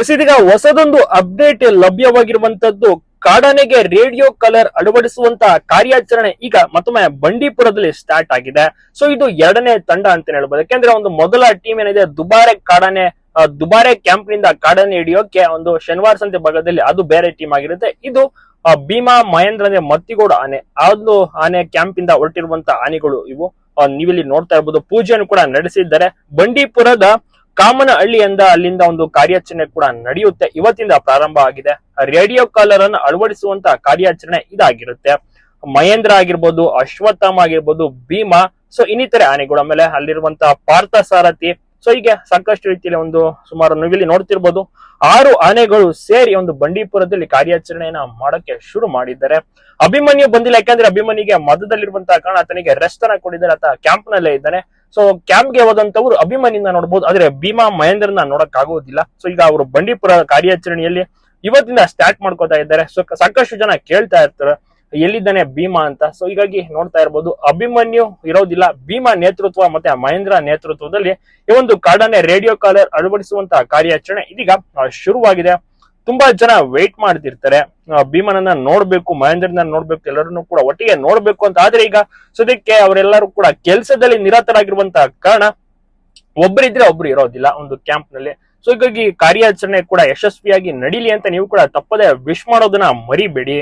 S, ಇದೀಗ ಹೊಸದೊಂದು update ಲಭ್ಯವಾಗಿರುವಂತದ್ದು ಕಾಡಾನೆಗೆ ರೇಡಿಯೋ ಕಲರ್ ಅಳವಡಿಸುವಂತ ಕಾರ್ಯಾಚರಣೆ ಈಗ ಮತ್ತೊಮ್ಮೆ ಬಂಡೀಪುರದಲ್ಲಿ ಸ್ಟಾರ್ಟ್ ಆಗಿದೆ. ಸೊ ಇದು ಎರಡನೇ ತಂಡ ಅಂತ ಹೇಳ್ಬೋದು. ಯಾಕೆಂದ್ರೆ ಒಂದು ಮೊದಲ ಟೀಮ್ ಏನಿದೆ, ದುಬಾರೆ ಕಾಡಾನೆ ದುಬಾರೆ ಕ್ಯಾಂಪ್ನಿಂದ ಕಾಡಾನೆ ಹಿಡಿಯೋಕೆ ಒಂದು ಶನಿವಾರ ಸಂತೆ ಭಾಗದಲ್ಲಿ ಅದು ಬೇರೆ ಟೀಮ್ ಆಗಿರುತ್ತೆ. ಇದು ಭೀಮಾ, ಮಹೇಂದ್ರ ಅಂದ್ರೆ ಮತ್ತಿಗೌಡ ಆನೆ. ಒಂದು ಆನೆ ಕ್ಯಾಂಪ್ ಇಂದ ಹೊರಟಿರುವಂತ ಆನೆಗಳು ಇವು. ನೀವಿಲ್ಲಿ ನೋಡ್ತಾ ಇರ್ಬೋದು, ಪೂಜೆಯನ್ನು ಕೂಡ ನಡೆಸಿದ್ದಾರೆ. ಬಂಡೀಪುರದ ಕಾಮನಹಳ್ಳಿ ಎಂದ ಅಲ್ಲಿಂದ ಒಂದು ಕಾರ್ಯಾಚರಣೆ ಕೂಡ ನಡೆಯುತ್ತೆ. ಇವತ್ತಿಂದ ಪ್ರಾರಂಭ ಆಗಿದೆ. ರೇಡಿಯೋ ಕಾಲರ್ ಅನ್ನು ಅಳವಡಿಸುವಂತ ಕಾರ್ಯಾಚರಣೆ ಇದಾಗಿರುತ್ತೆ. ಮಹೇಂದ್ರ ಆಗಿರ್ಬೋದು, ಅಶ್ವತ್ಥಾಮ ಆಗಿರ್ಬೋದು, ಭೀಮಾ, ಸೊ ಇನ್ನಿತರೆ ಆನೆಗಳ ಮೇಲೆ ಅಲ್ಲಿರುವಂತಹ ಪಾರ್ಥ ಸಾರಥಿ ಸೊ ಹೀಗೆ ಸಾಕಷ್ಟು ರೀತಿಯಲ್ಲಿ ಒಂದು ಸುಮಾರು ನೀವಿಲ್ಲಿ ನೋಡ್ತಿರ್ಬೋದು. ಆರು ಆನೆಗಳು ಸೇರಿ ಒಂದು ಬಂಡೀಪುರದಲ್ಲಿ ಕಾರ್ಯಾಚರಣೆಯನ್ನ ಮಾಡಕ್ಕೆ ಶುರು ಮಾಡಿದ್ದಾರೆ. ಅಭಿಮನ್ಯು ಬಂದಿಲ್ಲ, ಯಾಕಂದ್ರೆ ಅಭಿಮನಿಗೆ ಮದದಲ್ಲಿರುವಂತಹ ಕಾರಣ, ಆತನಿಗೆ ರೆಸ್ಟ್ ಅನ್ನ ಕೊಟ್ಟಿದ್ದಾರೆ, ಆತ ಕ್ಯಾಂಪ್ ನಲ್ಲೇ ಇದ್ದಾನೆ. ಸೊ ಕ್ಯಾಂಪ್ಗೆ ಹೋದಂತವ್ರು ಅಭಿಮಾನಿಯಿಂದ ನೋಡಬಹುದು ಆದ್ರೆ, ಭೀಮಾ ಮಹೇಂದ್ರನ ನೋಡಕ್ ಆಗೋದಿಲ್ಲ ಸೊ ಈಗ ಅವರು ಬಂಡೀಪುರ ಕಾರ್ಯಾಚರಣೆಯಲ್ಲಿ ಇವತ್ತಿಂದ ಸ್ಟಾರ್ಟ್ ಮಾಡ್ಕೋತಾ ಇದ್ದಾರೆ. ಸೊ ಸಾಕಷ್ಟು ಜನ ಕೇಳ್ತಾ ಇರ್ತಾರೆ, ಎಲ್ಲಿದ್ದಾನೆ ಭೀಮಾ ಅಂತ. ಸೊ ಹೀಗಾಗಿ ನೋಡ್ತಾ ಇರ್ಬೋದು, ಅಭಿಮನ್ಯು ಇರೋದಿಲ್ಲ. ಭೀಮಾ ನೇತೃತ್ವ ಮತ್ತೆ ಮಹೇಂದ್ರ ನೇತೃತ್ವದಲ್ಲಿ ಈ ಒಂದು ಕಾರ್ಡನ್ನೇ ರೇಡಿಯೋ ಕಾಲರ್ ಅಳವಡಿಸುವಂತಹ ಕಾರ್ಯಾಚರಣೆ ಇದೀಗ ಶುರುವಾಗಿದೆ. ತುಂಬಾ ಜನ ವೇಟ್ ಮಾಡ್ತಿರ್ತಾರೆ. ಭೀಮನನ್ನ ನೋಡ್ಬೇಕು ಮಹೇಂದ್ರನ ನೋಡ್ಬೇಕು, ಎಲ್ಲರನ್ನು ಕೂಡ ಒಟ್ಟಿಗೆ ನೋಡ್ಬೇಕು ಅಂತ. ಆದ್ರೆ ಈಗ ಸದ್ಯಕ್ಕೆ ಅವರೆಲ್ಲರೂ ಕೂಡ ಕೆಲಸದಲ್ಲಿ ನಿರತರಾಗಿರುವಂತಹ ಕಾರಣ ಒಬ್ಬರಿದ್ರೆ ಒಬ್ರು ಇರೋದಿಲ್ಲ ಒಂದು ಕ್ಯಾಂಪ್ನಲ್ಲಿ ಸೊ ಹೀಗಾಗಿ ಕಾರ್ಯಾಚರಣೆ ಕೂಡ ಯಶಸ್ವಿಯಾಗಿ ನಡೀಲಿ ಅಂತ ನೀವು ಕೂಡ ತಪ್ಪದೆ ವಿಶ್ ಮಾಡೋದನ್ನ ಮರಿಬೇಡಿ.